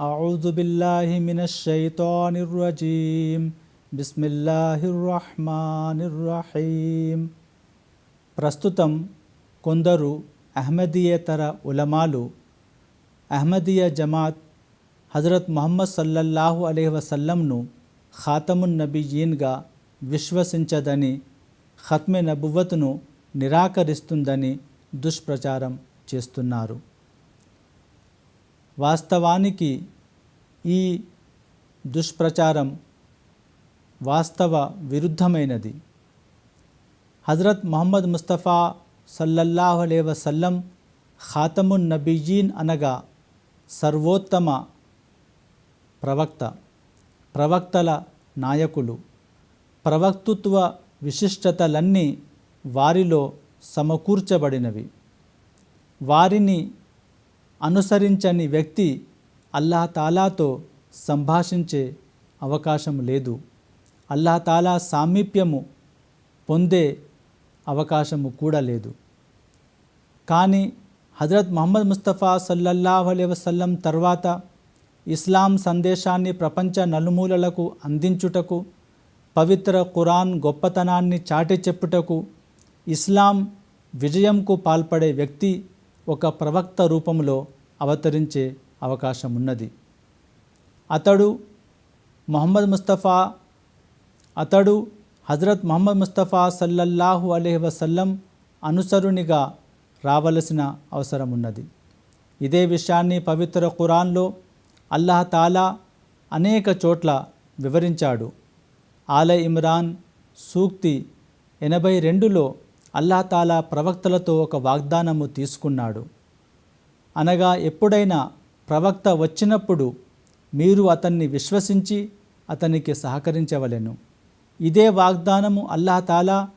أعوذ بالله من الشيطان الرجيم بسم الله الرحمن الرحيم ప్రస్తుతం కొందరు అహ్మదీయేతర ఉలమాలు అహ్మదీయ జమాత్ హజరత్ ముహమ్మద్ సల్లల్లాహు అలైహి వసల్లంను ఖాతమున్ నబీయీన్గా విశ్వసించదని ఖత్మె నబువత్ను నిరాకరిస్తుందని దుష్ప్రచారం చేస్తున్నారు వాస్తవానికి ఈ దుష్ప్రచారం వాస్తవ విరుద్ధమైనది. హజరత్ మహమ్మద్ ముస్తఫా సల్లల్లాహు అలైహి వసల్లం ఖాతమున్ నబీయీన్ అనగా సర్వోత్తమ ప్రవక్త ప్రవక్తల నాయకులు. ప్రవక్తృత్వ విశిష్టతలన్నీ వారిలో సమకూర్చబడినవి. వారిని అనుసరించని వ్యక్తి అల్లాహ్ తాలాతో సంభాషించే అవకాశం లేదు. అల్లాహ్ తాలా సామీప్యము పొందే అవకాశము కూడా లేదు. కానీ హజరత్ మహమ్మద్ ముస్తఫా సల్లల్లాహు అలైహి వసల్లం తర్వాత ఇస్లాం సందేశాన్ని ప్రపంచ నలుమూలలకు అందించుటకు పవిత్ర ఖురాన్ గొప్పతనాన్ని చాటి చెప్పుటకు ఇస్లాం విజయంకు పాల్పడే వ్యక్తి ఒక ప్రవక్త రూపంలో అవతరించే అవకాశం ఉన్నది. అతడు మొహమ్మద్ ముస్తఫా అతడు హజరత్ మొహమ్మద్ ముస్తఫా సల్లల్లాహు అలహి వసల్లం అనుసరునిగా రావలసిన అవసరం ఉన్నది. ఇదే విషయాన్ని పవిత్ర ఖురాన్లో అల్లాహ్ తాలా అనేక చోట్ల వివరించాడు. ఆల ఇమ్రాన్ సూక్తి ఎనభై రెండులో అల్లాహ్ తాలా ప్రవక్తలతో ఒక వాగ్దానము తీసుకున్నాడు. అనగా ఎప్పుడైనా ప్రవక్త వచ్చినప్పుడు మీరు అతన్ని విశ్వసించి అతనికి సహకరించవలెను. ఇదే వాగ్దానము అల్లాహ్ తాలా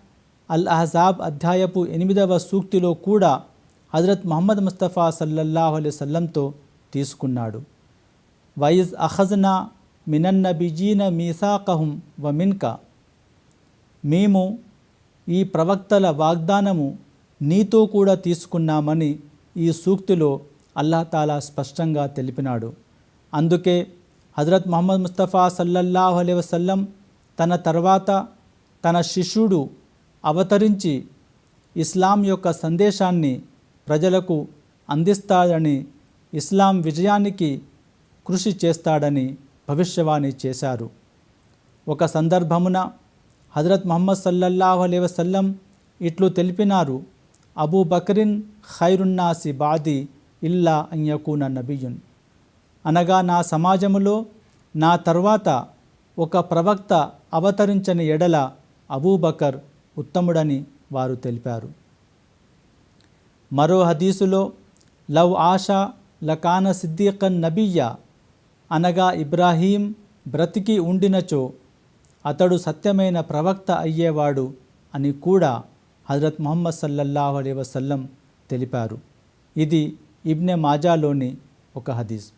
అల్ అహజాబ్ అధ్యాయపు ఎనిమిదవ సూక్తిలో కూడా హజరత్ మహమ్మద్ ముస్తఫా సల్లల్లాహు అలైహి సల్లంతో తీసుకున్నాడు. వైజ్ అఖజ్నా మినన్నబిజీన మీసాకహుం వ మిన్క. మేము ఈ ప్రవక్తల వాగ్దానము నీతో కూడా తీసుకున్నామని ఈ సూక్తిలో అల్లాహ్ తాలా స్పష్టంగా తెలిపినాడు. అందుకే హజరత్ మహమ్మద్ ముస్తఫా సల్లల్లాహు అలైహి వసల్లం తన తర్వాత తన శిష్యుడు అవతరించి ఇస్లాం యొక్క సందేశాన్ని ప్రజలకు అందిస్తాడని ఇస్లాం విజయానికి కృషి చేస్తాడని భవిష్యవాణి చేశారు. ఒక సందర్భమున హజరత్ మహమ్మద్ సల్లల్లాహు అలైహి వసల్లం ఇట్లు తెలిపినారు. అబూ బక్రిన్ ఖైరున్నాసి బాది ఇల్లా అయ్యకూన నబియున్. అనగా నా సమాజములో నా తర్వాత ఒక ప్రవక్త అవతరించని ఎడల అబూబకర్ ఉత్తముడని వారు తెలిపారు. మరో హదీసులో లవ్ ఆషా లకాన సిద్దీకన్ నబియ్య అనగా ఇబ్రాహీం బ్రతికి ఉండినచో అతడు సత్యమైన ప్రవక్త అయ్యేవాడు అని కూడా హజరత్ ముహమ్మద్ సల్లల్లాహు అలీ వసల్లం తెలిపారు. ఇది ఇబ్నె మాజాలోని ఒక హదీస్.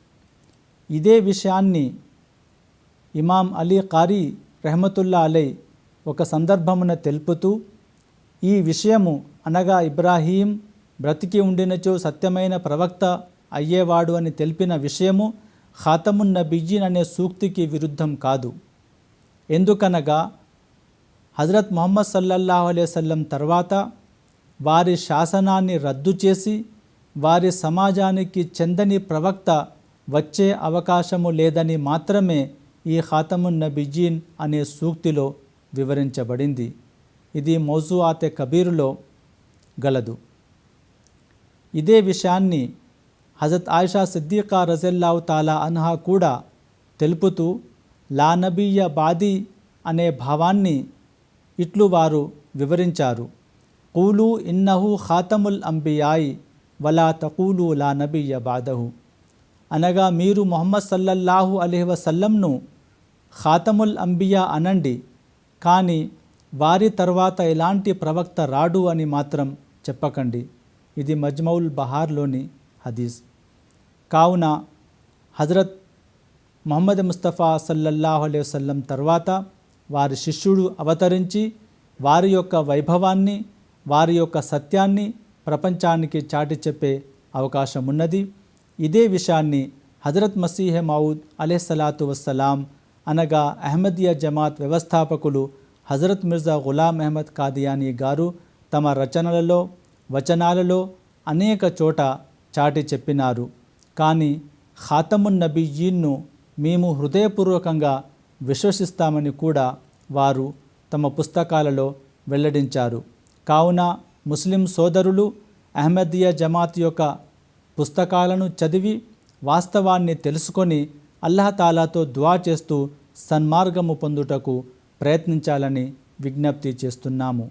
ఇదే విషయాన్ని ఇమాం అలీ కారీ రెహమతుల్లా అలై ఒక సందర్భమున తెలుపుతూ ఈ విషయము అనగా ఇబ్రాహీం బ్రతికి ఉండినచో సత్యమైన ప్రవక్త అయ్యేవాడు అని తెలిపిన విషయము ఖాతమున్ నబిజీన్ అనే సూక్తికి విరుద్ధం కాదు. ఎందుకనగా హజరత్ మొహమ్మద్ సల్లల్లాహు అలైవల్లం తర్వాత వారి శాసనాన్ని రద్దు చేసి వారి సమాజానికి చెందని ప్రవక్త వచ్చే అవకాశము లేదని మాత్రమే ఈ ఖాతమున్ నబిజీన్ అనే సూక్తిలో వివరించబడింది. ఇది మౌజుఆతే కబీరులో గలదు. ఇదే విషయాన్ని హజరత్ ఆయిషా సిద్దీకా రజల్లావు తాలా అన్హా కూడా తెలుపుతూ లా నబీయ బాది అనే భావాన్ని ఇట్లు వారు వివరించారు. కూలు ఇన్నహు ఖాతముల్ అంబియాయి వలా తకూలు లా నబీయ బాదహు. అనగా మీరు మొహమ్మద్ సల్లల్లాహు అలైహి వసల్లంను ఖాతముల్ అంబియా అనండి. కానీ వారి తర్వాత ఎలాంటి ప్రవక్త రాడు అని మాత్రం చెప్పకండి. ఇది మజ్మౌల్ బహార్లోని హదీస్. కావున హజరత్ మొహమ్మద్ ముస్తఫా సల్లల్లాహు అలైహి వసల్లం తర్వాత వారి శిష్యుడు అవతరించి వారి యొక్క వైభవాన్ని వారి యొక్క సత్యాన్ని ప్రపంచానికి చాటి చెప్పే అవకాశం ఉన్నది ఇదే విషయాన్ని హజరత్ మసీహె మౌద్ అలెస్సలాతు వస్సలాం అనగా అహ్మదియా జమాత్ వ్యవస్థాపకులు హజరత్ మిర్జా గులాం అహ్మద్ కాదియానీ గారు తమ రచనలలో వచనాలలో అనేక చోట చాటి చెప్పినారు. కానీ ఖాతమున్ నబీయీన్ను మేము హృదయపూర్వకంగా విశ్వసిస్తామని కూడా వారు తమ పుస్తకాలలో వెల్లడించారు. కావున ముస్లిం సోదరులు అహ్మదియా జమాత్ యొక్క పుస్తకాలను చదివి వాస్తవాన్ని తెలుసుకొని అల్లాహతాలాతో దువా చేస్తూ సన్మార్గము పొందుటకు ప్రయత్నించాలని విజ్ఞప్తి చేస్తున్నాము.